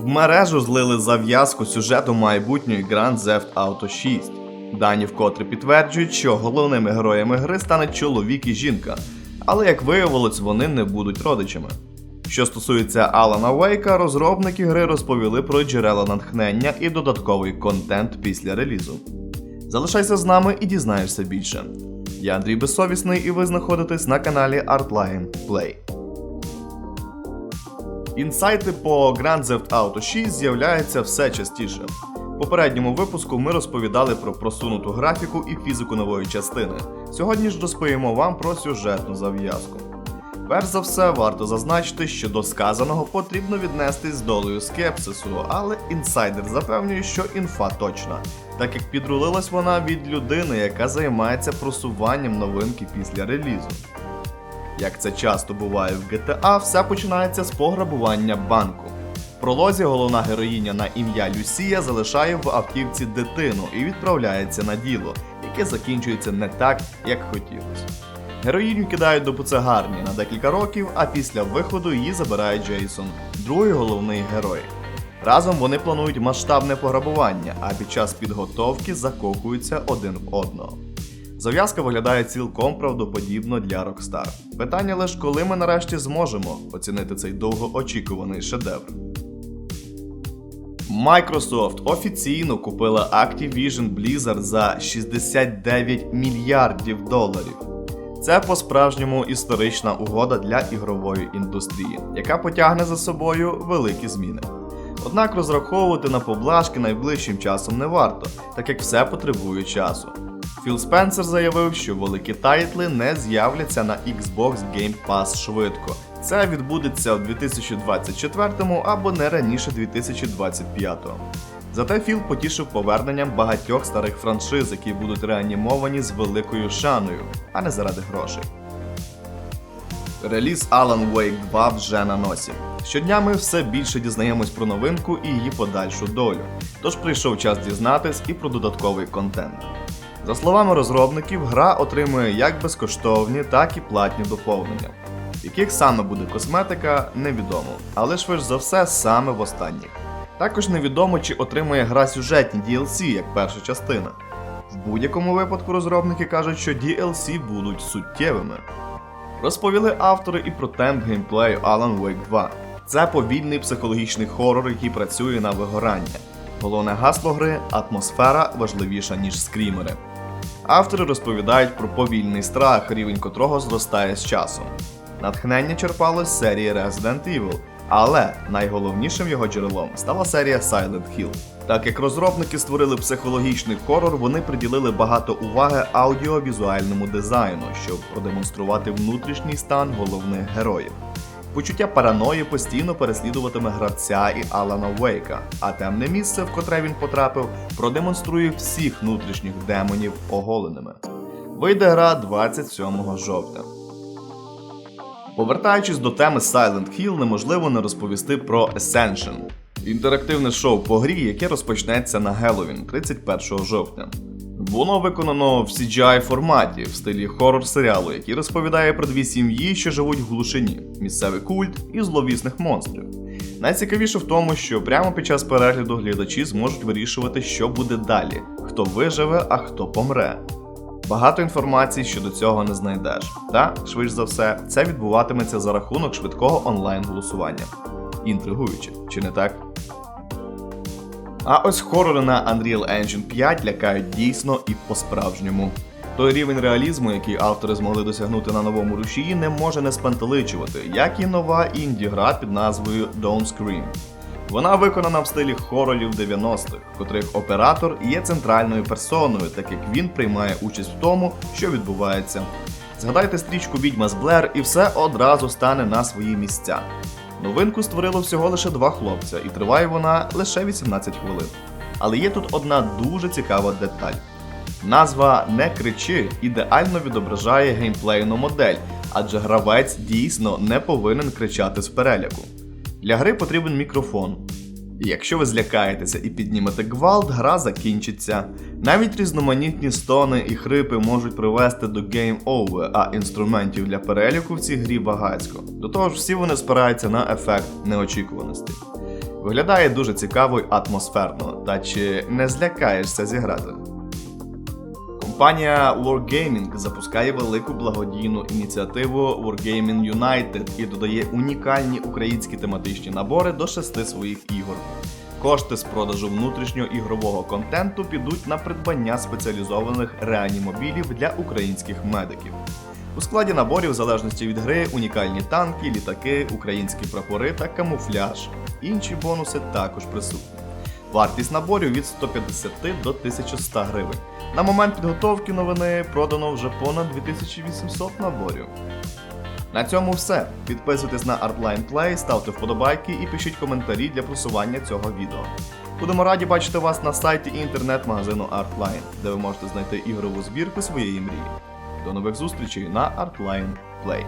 В мережу злили зав'язку сюжету майбутньої Grand Theft Auto 6. Дані вкотре підтверджують, що головними героями гри стануть чоловік і жінка, але як виявилось, вони не будуть родичами. Що стосується Алана Вейка, розробники гри розповіли про джерела натхнення і додатковий контент після релізу. Залишайся з нами і дізнаєшся більше. Я Андрій Безсовісний, і ви знаходитесь на каналі Artline Play. Інсайти по Grand Theft Auto 6 з'являються все частіше. В попередньому випуску ми розповідали про просунуту графіку і фізику нової частини. Сьогодні ж розповімо вам про сюжетну зав'язку. Перш за все, варто зазначити, що до сказаного потрібно віднестись з долею скепсису, але інсайдер запевнює, що інфа точна, так як підрулилась вона від людини, яка займається просуванням новинки після релізу. Як це часто буває в GTA, все починається з пограбування банку. В пролозі головна героїня на ім'я Люсія залишає в автівці дитину і відправляється на діло, яке закінчується не так, як хотілося. Героїню кидають до буцегарні на декілька років, а після виходу її забирає Джейсон, другий головний герой. Разом вони планують масштабне пограбування, а під час підготовки закохуються один в одного. Зав'язка виглядає цілком правдоподібно для Rockstar. Питання лише, коли ми нарешті зможемо оцінити цей довгоочікуваний шедевр. Microsoft офіційно купила Activision Blizzard за 69 мільярдів доларів. Це по-справжньому історична угода для ігрової індустрії, яка потягне за собою великі зміни. Однак розраховувати на поблажки найближчим часом не варто, так як все потребує часу. Філ Спенсер заявив, що великі тайтли не з'являться на Xbox Game Pass швидко. Це відбудеться у 2024 або не раніше 2025. Зате Філ потішив поверненням багатьох старих франшиз, які будуть реанімовані з великою шаною, а не заради грошей. Реліз Alan Wake 2 вже на носі. Щодня ми все більше дізнаємось про новинку і її подальшу долю. Тож прийшов час дізнатись і про додатковий контент. За словами розробників, гра отримує як безкоштовні, так і платні доповнення. Яких саме буде косметика, невідомо, але швидше за все саме в останніх. Також невідомо, чи отримує гра сюжетні DLC як перша частина. В будь-якому випадку розробники кажуть, що DLC будуть суттєвими. Розповіли автори і про темп геймплею Alan Wake 2. Це повільний психологічний хорор, який працює на вигорання. Головне гасло гри атмосфера важливіша, ніж скрімери. Автори розповідають про повільний страх, рівень котрого зростає з часом. Натхнення черпалось з серії Resident Evil, але найголовнішим його джерелом стала серія Silent Hill. Так як розробники створили психологічний хорор, вони приділили багато уваги аудіовізуальному дизайну, щоб продемонструвати внутрішній стан головних героїв. Почуття параної постійно переслідуватиме гравця і Алана Вейка, а темне місце, в котре він потрапив, продемонструє всіх внутрішніх демонів оголеними. Вийде гра 27 жовтня. Повертаючись до теми Silent Hill, неможливо не розповісти про Ascension. Інтерактивне шоу по грі, яке розпочнеться на Геловін 31 жовтня. Воно виконано в CGI форматі в стилі хоррор серіалу, який розповідає про дві сім'ї, що живуть в глушині, місцевий культ і зловісних монстрів. Найцікавіше в тому, що прямо під час перегляду глядачі зможуть вирішувати, що буде далі, хто виживе, а хто помре. Багато інформації щодо цього не знайдеш. Та, швидше за все, це відбуватиметься за рахунок швидкого онлайн-голосування. Інтригуюче, чи не так? А ось хорори на Unreal Engine 5 лякають дійсно і по-справжньому. Той рівень реалізму, який автори змогли досягнути на новому рушії, не може не спантеличувати, як і нова інді-гра під назвою Don't Scream. Вона виконана в стилі хорорів 90-х, в котрих оператор є центральною персоною, так як він приймає участь в тому, що відбувається. Згадайте стрічку Відьма з Блер, і все одразу стане на свої місця. Новинку створило всього лише два хлопця, і триває вона лише 18 хвилин. Але є тут одна дуже цікава деталь. Назва Не кричи ідеально відображає геймплейну модель, адже гравець дійсно не повинен кричати з переляку. Для гри потрібен мікрофон. Якщо ви злякаєтеся і піднімете гвалт, гра закінчиться. Навіть різноманітні стони і хрипи можуть привести до Game Over, а інструментів для переліку в цій грі багацько. До того ж, всі вони спираються на ефект неочікуваності. Виглядає дуже цікаво й атмосферно, та чи не злякаєшся зіграти? Компанія Wargaming запускає велику благодійну ініціативу Wargaming United і додає унікальні українські тематичні набори до шести своїх ігор. Кошти з продажу внутрішнього ігрового контенту підуть на придбання спеціалізованих реанімобілів для українських медиків. У складі наборів, в залежності від гри, унікальні танки, літаки, українські прапори та камуфляж. Інші бонуси також присутні. Вартість наборів від 150 до 1100 гривень. На момент підготовки новини продано вже понад 2800 наборів. На цьому все. Підписуйтесь на Artline Play, ставте вподобайки і пишіть коментарі для просування цього відео. Будемо раді бачити вас на сайті інтернет-магазину Artline, де ви можете знайти ігрову збірку своєї мрії. До нових зустрічей на Artline Play.